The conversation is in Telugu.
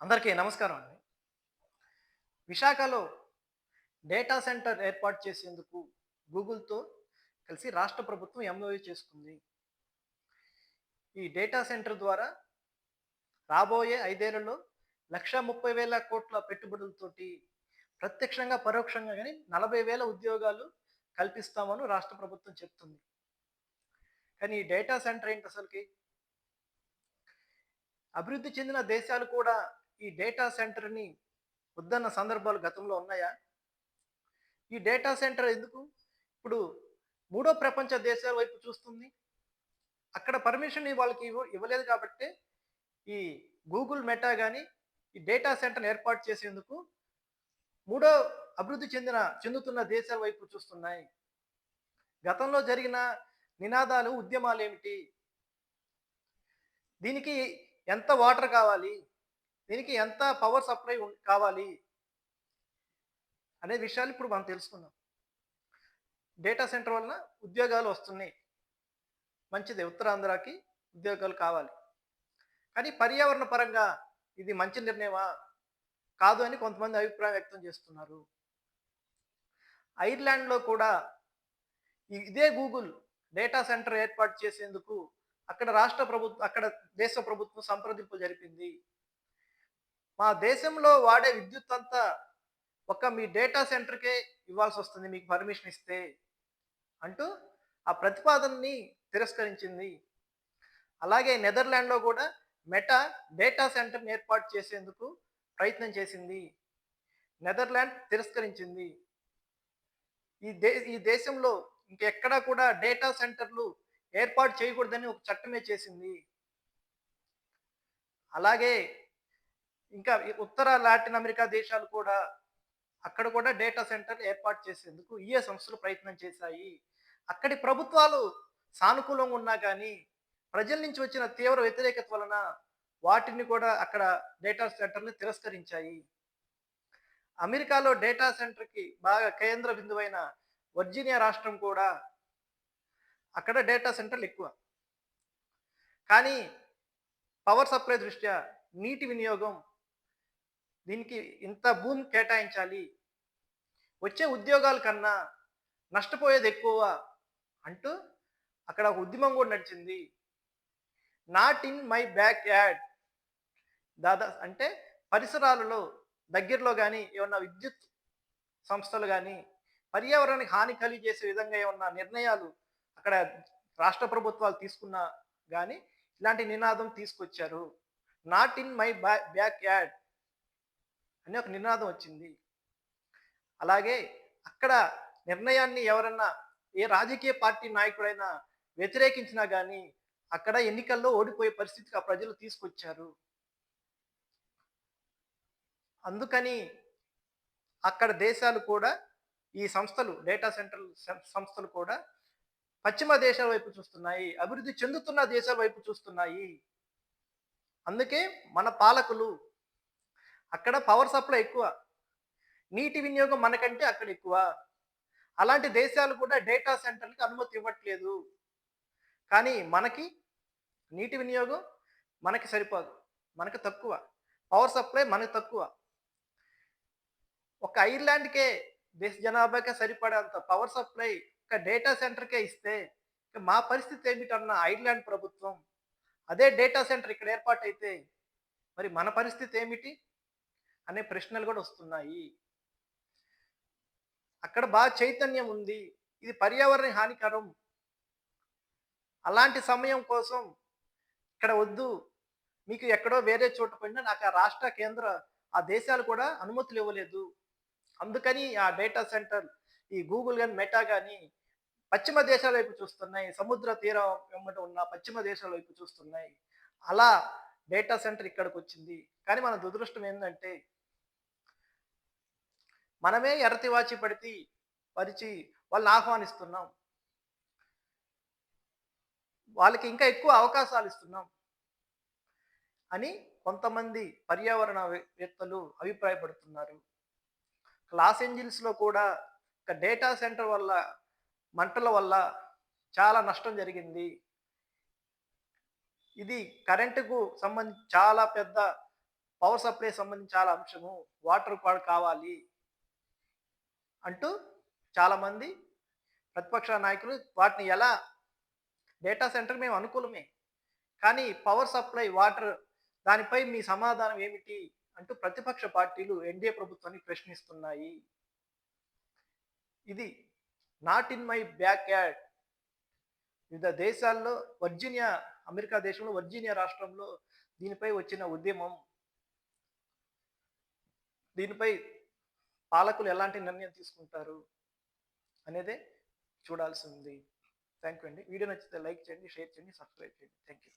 అందరికీ నమస్కారం అండి. విశాఖలో డేటా సెంటర్ ఏర్పాటు చేసేందుకు గూగుల్తో కలిసి రాష్ట్ర ప్రభుత్వం ఎంఓయూ చేసుకుంది. ఈ డేటా సెంటర్ ద్వారా రాబోయే ఐదేళ్ళలో లక్ష ముప్పై వేల కోట్ల పెట్టుబడులతోటి ప్రత్యక్షంగా పరోక్షంగా కానీ నలభై వేల ఉద్యోగాలు కల్పిస్తామని రాష్ట్ర ప్రభుత్వం చెప్తుంది. కానీ ఈ డేటా సెంటర్ ఏంటి అసలుకి? అభివృద్ధి చెందిన దేశాలు కూడా ఈ డేటా సెంటర్ని వద్దన్న సందర్భాలు గతంలో ఉన్నాయా? ఈ డేటా సెంటర్ ఎందుకు? ఇప్పుడు మూడో ప్రపంచ దేశాల వైపు చూస్తుంది. అక్కడ పర్మిషన్ వాళ్ళకి ఇవ్వ ఇవ్వలేదు కాబట్టి ఈ గూగుల్ మెటా కానీ ఈ డేటా సెంటర్ని ఏర్పాటు చేసేందుకు మూడో అభివృద్ధి చెందిన చెందుతున్న దేశాల వైపు చూస్తున్నాయి. గతంలో జరిగిన నినాదాలు ఉద్యమాలు ఏమిటి? దీనికి ఎంత వాటర్ కావాలి? దీనికి ఎంత పవర్ సప్లై కావాలి? అనే విషయాలు ఇప్పుడు మనం తెలుసుకుందాం. డేటా సెంటర్ వలన ఉద్యోగాలు వస్తున్నాయి. మంచిదే. ఉత్తరాంధ్రకి ఉద్యోగాలు కావాలి. కానీ పర్యావరణ పరంగా ఇది మంచి నిర్ణయమా? కాదు అని కొంతమంది అభిప్రాయం వ్యక్తం చేస్తున్నారు. ఐర్లాండ్లో కూడా ఇదే గూగుల్ డేటా సెంటర్ ఏర్పాటు చేసేందుకు అక్కడ రాష్ట్ర ప్రభుత్వం అక్కడ దేశ ప్రభుత్వం సంప్రదింపులు జరిపింది. మా దేశంలో వాడే విద్యుత్ అంతా ఒక మీ డేటా సెంటర్కే ఇవ్వాల్సి వస్తుంది మీకు పర్మిషన్ ఇస్తే అంటూ ఆ ప్రతిపాదనని తిరస్కరించింది. అలాగే నెదర్లాండ్లో కూడా మెటా డేటా సెంటర్ని ఏర్పాటు చేసేందుకు ప్రయత్నం చేసింది. నెదర్లాండ్ తిరస్కరించింది. ఈ దే ఈ దేశంలో ఇంకెక్కడా కూడా డేటా సెంటర్లు ఏర్పాటు చేయకూడదని ఒక చట్టమే చేసింది. అలాగే ఇంకా ఉత్తర లాటిన్ అమెరికా దేశాలు కూడా అక్కడ కూడా డేటా సెంటర్ ఏర్పాటు చేసేందుకు ఈఏ సంస్థలు ప్రయత్నం చేశాయి. అక్కడి ప్రభుత్వాలు సానుకూలంగా ఉన్నా కానీ ప్రజల నుంచి వచ్చిన తీవ్ర వ్యతిరేకత వలన వాటిని కూడా అక్కడ డేటా సెంటర్ని తిరస్కరించాయి. అమెరికాలో డేటా సెంటర్కి బాగా కేంద్ర బిందువైన వర్జీనియా రాష్ట్రం కూడా అక్కడ డేటా సెంటర్లు ఎక్కువ. కానీ పవర్ సప్లై దృష్ట్యా నీటి వినియోగం దీనికి ఇంత భూమి కేటాయించాలి? వచ్చే ఉద్యోగాల కన్నా నష్టపోయేది ఎక్కువ అంటూ అక్కడ ఒక ఉద్యమం కూడా నడిచింది. Not in my backyard దాదా అంటే పరిసరాలలో దగ్గరలో కానీ ఏమన్నా విద్యుత్ సంస్థలు కానీ పర్యావరణానికి హాని కలిగజేసే విధంగా ఏమన్నా నిర్ణయాలు అక్కడ రాష్ట్ర ప్రభుత్వాలు తీసుకున్నా కానీ ఇలాంటి నినాదం తీసుకొచ్చారు. Not in my backyard అని ఒక నినాదం వచ్చింది. అలాగే అక్కడ నిర్ణయాన్ని ఎవరన్నా ఏ రాజకీయ పార్టీ నాయకుడైనా వ్యతిరేకించినా కానీ అక్కడ ఎన్నికల్లో ఓడిపోయే పరిస్థితికి ఆ ప్రజలు తీసుకొచ్చారు. అందుకని అక్కడ దేశాలు కూడా ఈ సంస్థలు డేటా సెంటర్ సంస్థలు కూడా పశ్చిమ దేశాల వైపు చూస్తున్నాయి అభివృద్ధి చెందుతున్న దేశాల వైపు చూస్తున్నాయి. అందుకే మన పాలకులు అక్కడ పవర్ సప్లై ఎక్కువ. నీటి వినియోగం మనకంటే అక్కడ ఎక్కువ. అలాంటి దేశాలు కూడా డేటా సెంటర్కి అనుమతి ఇవ్వట్లేదు. కానీ మనకి నీటి వినియోగం మనకి సరిపోదు. మనకి తక్కువ. పవర్ సప్లై మనకి తక్కువ. ఒక ఐర్లాండ్కే దేశ జనాభాకే సరిపడేంత పవర్ సప్లై ఒక డేటా సెంటర్కే ఇస్తే మా పరిస్థితి ఏమిటన్న ఐర్లాండ్ ప్రభుత్వం అదే డేటా సెంటర్ ఇక్కడ ఏర్పాటైతే మరి మన పరిస్థితి ఏమిటి? అనే ప్రశ్నలు కూడా వస్తున్నాయి. అక్కడ బాగా చైతన్యం ఉంది. ఇది పర్యావరణ హానికరం. అలాంటి సమయం కోసం ఇక్కడ వద్దు. మీకు ఎక్కడో వేరే చోట పోయినా నాకు ఆ రాష్ట్ర కేంద్ర ఆ దేశాలు కూడా అనుమతులు ఇవ్వలేదు. అందుకని ఆ డేటా సెంటర్ ఈ గూగుల్ కానీ మెటా కానీ పశ్చిమ దేశాల వైపు చూస్తున్నాయి. సముద్ర తీరం వెంబడి ఉన్న పశ్చిమ దేశాల వైపు చూస్తున్నాయి. అలా డేటా సెంటర్ ఇక్కడికి వచ్చింది. కానీ మన దురదృష్టం ఏంటంటే మనమే ఎర్రతివాచి పడితే పరిచి వాళ్ళని ఆహ్వానిస్తున్నాం. వాళ్ళకి ఇంకా ఎక్కువ అవకాశాలు ఇస్తున్నాం అని కొంతమంది పర్యావరణ వ్యక్తులు అభిప్రాయపడుతున్నారు. లాస్ ఏంజిల్స్లో కూడా ఒక డేటా సెంటర్ వల్ల మంటల వల్ల చాలా నష్టం జరిగింది. ఇది కరెంటుకు సంబంధించి చాలా పెద్ద పవర్ సప్లై సంబంధించి చాలా అంశము. వాటర్ కూడా కావాలి. అంటూ చాలామంది ప్రతిపక్ష నాయకులు వాటిని ఎలా డేటా సెంటర్ మేము అనుకూలమే. కానీ పవర్ సప్లై వాటర్ దానిపై మీ సమాధానం ఏమిటి? అంటూ ప్రతిపక్ష పార్టీలు ఎన్డీఏ ప్రభుత్వాన్ని ప్రశ్నిస్తున్నాయి. ఇది not in my backyard వివిధ దేశాల్లో వర్జీనియా అమెరికా దేశంలో వర్జీనియా రాష్ట్రంలో దీనిపై వచ్చిన ఉద్యమం. దీనిపై పాలకులు ఎలాంటి నిర్ణయం తీసుకుంటారు అనేది చూడాల్సి ఉంది. థ్యాంక్ యూ అండి. వీడియో నచ్చితే లైక్ చేయండి షేర్ చేయండి సబ్స్క్రైబ్ చేయండి. Thank you